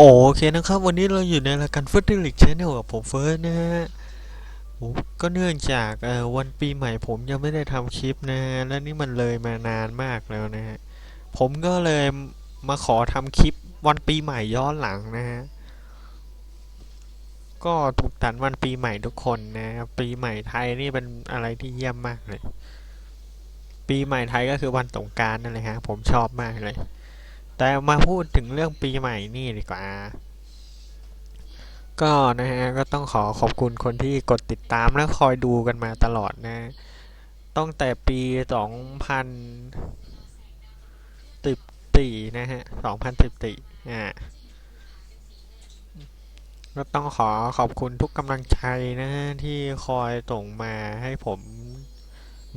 โอเคนะครับ วันนี้เราอยู่ในรายการเฟุตเทลิกชแนลกับผมเฟิร์สนะฮะก็เนื่องจากวันปีใหม่ผมยังไม่ได้ทำคลิปนะฮะและนี่มันเลยมานานมากแล้วนะฮะผมก็เลยมาขอทำคลิปวันปีใหม่ย้อนหลังนะฮะก็ถูกตันวันปีใหม่ทุกคนนะปีใหม่ไทยนี่เป็นอะไรที่เยี่ยมมากเลย ปีใหม่ไทยก็คือวันสงการนั่นแหละฮะผมชอบมากเลย แต่มาพูดถึงเรื่องปีใหม่นี่ดีกว่า ก็นะฮะก็ต้องขอขอบคุณคนที่กดติดตามและคอยดูกันมาตลอดนะ ตั้งแต่ปีสองพันสิบสี่นะฮะสองพันสิบสี่อ่าก็ต้องขอขอบคุณทุกกำลังใจนะฮะที่คอยส่งมาให้ผม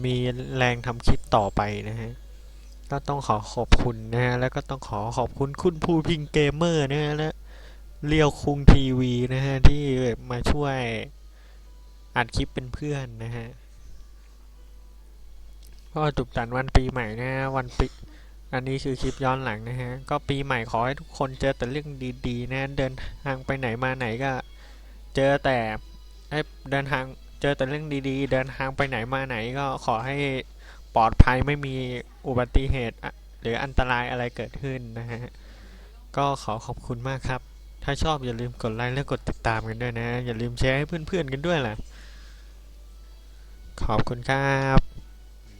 มีแรงทำคลิปต่อไปนะฮะ ก็ต้องขอขอบคุณนะฮะ แล้วก็ต้องขอขอบคุณคุณภูพิงเกมเมอร์นะฮะ และเลียวคุงทีวีนะฮะ ที่มาช่วยอัดคลิปเป็นเพื่อนนะฮะ ก็จุกจันวันปีใหม่นะฮะ วันปีอันนี้คือคลิปย้อนหลังนะฮะ ก็ปีใหม่ขอให้ทุกคนเจอแต่เรื่องดีๆ นะ เดินทางไปไหนมาไหนก็เจอแต่เดินทางเจอแต่เรื่องดีๆ เดินทางไปไหนมาไหนก็ขอให้ ปลอดภัยไม่มีอุบัติเหตุ หรืออันตรายอะไรเกิดขึ้นนะฮะ ก็ขอขอบคุณมากครับ ถ้าชอบอย่าลืมกดไลค์และกดติดตามกันด้วยนะ อย่าลืมแชร์ให้เพื่อนๆกันด้วยล่ะขอบคุณครับ